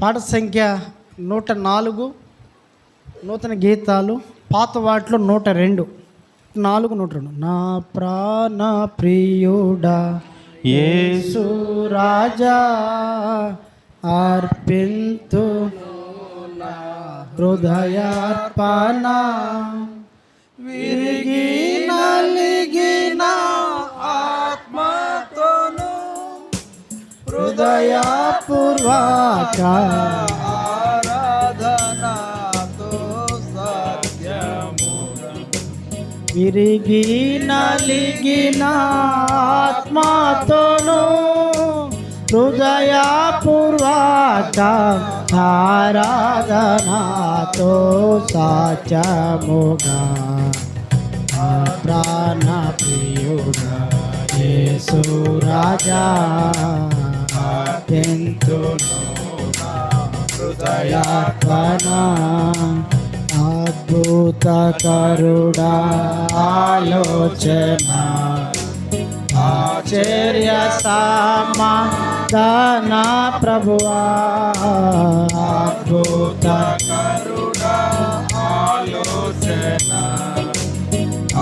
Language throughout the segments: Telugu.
పాట సంఖ్య నూట నాలుగు నూతన గీతాలు పాత వాటిలో నూట రెండు. నాలుగు నూట రెండు. నా ప్రాణ ప్రియుడా యేసు రాజా అర్పింతు హృదయార్పణ వీర హృదయపూర్వక ఆరాధనతో సత్యము విరిగి నలిగిన ఆత్మతోను హృదయపూర్వక ఆరాధనాతో సాచముగా ప్రాణ ప్రియుడా యేసు రాజా. అత్యంతును హృదయాత్మన అద్భుత కరుడా ఆలోచన ఆశ్చర్య సమాధాన ప్రభువా అద్భుత కరుణ ఆలోచన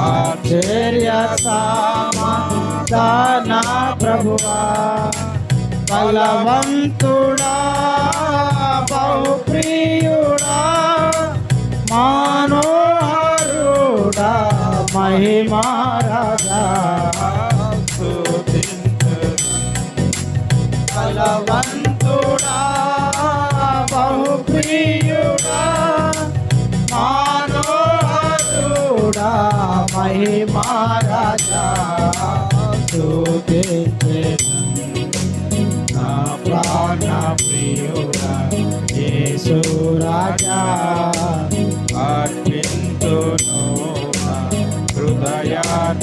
ఆశ్చర్య సమాధాన ప్రభువా. బలవంతుడా బహుప్రియుడా మనోహరుడా మహిమారదా బలవంతుడా బహుప్రియుడా మనోహరుడా మహిమారాజా స్తుతించెదను.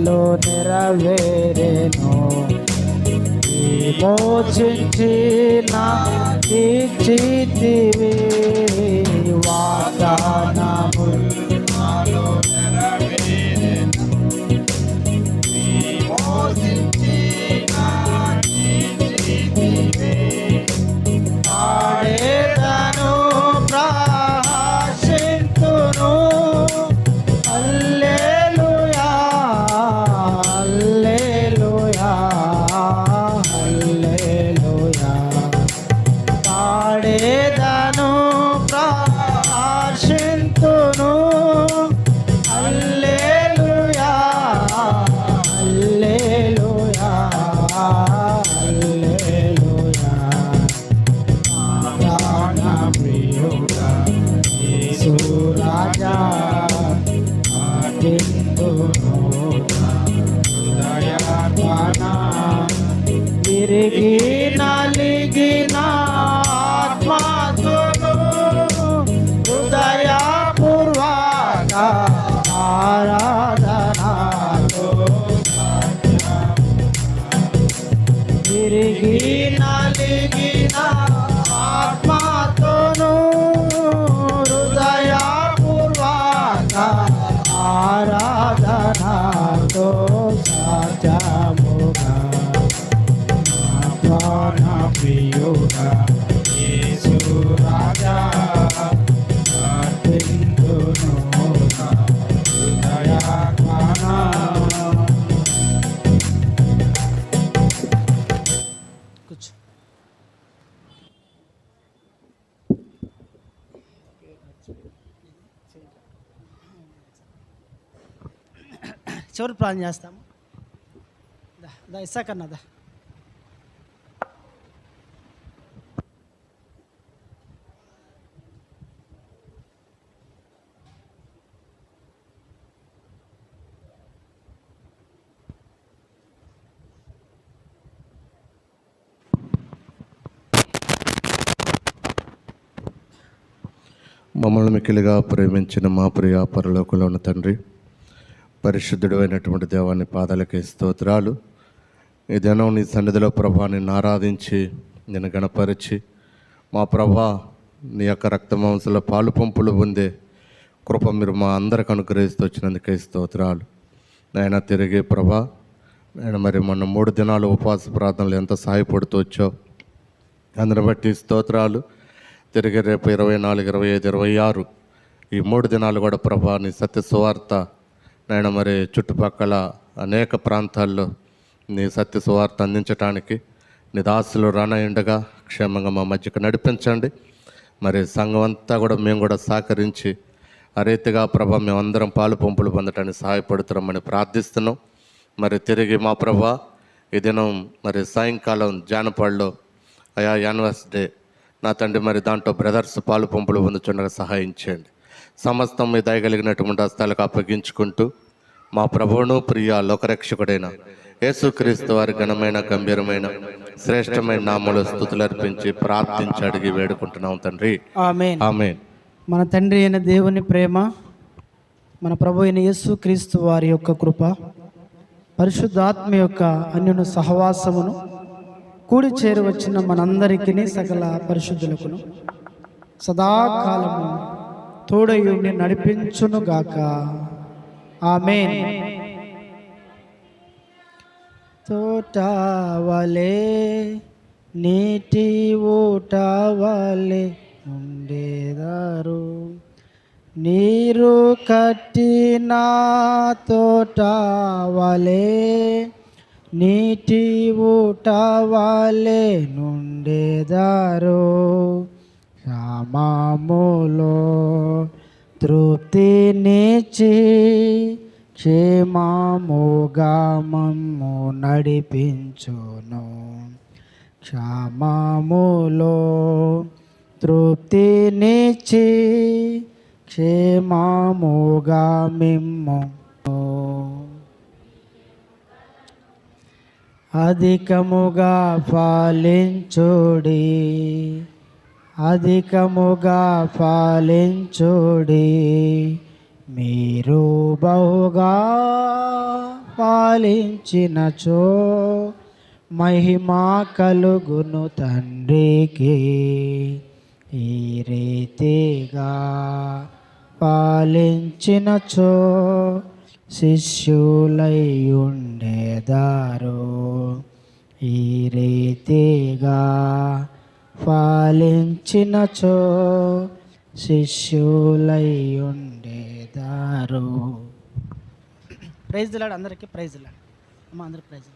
నాలో నెరవేరేను. మోచించి నా ఇచ్చితివి వాగ్దానములు ప్రాణ హృదయపూర్వక ఆరాధనతో చివరి ప్లాన్ చేస్తాము దా దా ఇస్సాకన్నా దా. మమ్మల్ని మిక్కిలిగా ప్రేమించిన మా ప్రియ పరలోకంలో ఉన్న తండ్రి పరిశుద్ధుడు అయినటువంటి దేవాన్ని పాదాలకి స్తోత్రాలు. ఈ దినం నీ సన్నిధిలో ప్రభా నిన్ను ఆరాధించి నిన్ను గణపరిచి మా ప్రభా నీ యొక్క రక్త మాంసల పాలు పంపులు పొందే కృప మీరు మా అందరికి అనుగ్రహిస్తూ వచ్చినందుకే స్తోత్రాలు. నాయన తిరిగి ప్రభా నేను మరి మొన్న మూడు దినాలు ఉపవాస ప్రార్థనలు ఎంత సహాయపడుతూ వచ్చావు? అందరిని బట్టి స్తోత్రాలు. తిరిగి రేపు ఇరవై నాలుగు ఇరవై ఐదు ఇరవై ఆరు ఈ మూడు దినాలు కూడా ప్రభా నీ సత్య సువార్త నేను మరి చుట్టుపక్కల అనేక ప్రాంతాల్లో నీ సత్య సువార్త అందించడానికి నీ దాసులు రానయుండగా క్షేమంగా మా మధ్యకు నడిపించండి. మరి సంఘం అంతా కూడా మేము కూడా సహకరించి ఆ రీతిగా ప్రభా మేమందరం పాలు పంపులు పొందటానికి సహాయపడుతున్నామని ప్రార్థిస్తున్నాం. మరి తిరిగి మా ప్రభా ఈ దినం మరి సాయంకాలం జానపాడులో అయా యానివర్స్ డే నా తండ్రి మరి దాంట్లో బ్రదర్స్ పాలు పంపులు పొందుతుండగా సహాయం చేయండి. సమస్తం మీ దయగలిగినటువంటి హస్తాలకు అప్పగించుకుంటూ మా ప్రభువును ప్రియ లోకరక్షకుడైన యేసుక్రీస్తు వారి ఘనమైన గంభీరమైన శ్రేష్టమైన నామలు స్థుతులు అర్పించి ప్రార్థించి అడిగి వేడుకుంటున్నాం తండ్రి. ఆమె మన తండ్రి అయిన దేవుని ప్రేమ మన ప్రభు అయిన యేసు క్రీస్తు వారి యొక్క కృప పరిశుద్ధాత్మ యొక్క అన్యును సహవాసమును కూడి చేరవచ్చిన మనందరికీ సకల పరిశుద్ధులకును. సదాకాలము. తోడయుండి నడిపించునుగాక ఆమె తోటవలే నీటి ఊటవలే ఉండేదారు. నీరు కట్టిన తోటవలే నీటి ఊటవలే నుండేదారు. క్షమాములో తృప్తినిచ్చి క్షేమాముగా మమ్ము నడిపించును. క్షమాములో తృప్తినిచ్చి క్షేమాముగా మిమ్ము. అధికముగా ఫలించుడి. అధికముగా పాలించుడి. మీరు బహుగా పాలించినచో మహిమా కలుగును తండ్రికి. ఈ రీతిగా పాలించినచో శిష్యులై ఉండేదారు ఈ రీతిగా పాలించినచో శిష్యులై ఉండేదారు ప్రైజ్ లాడు అందరికీ ప్రైజ్ లాడు అమ్మ అందరికి ప్రైజ్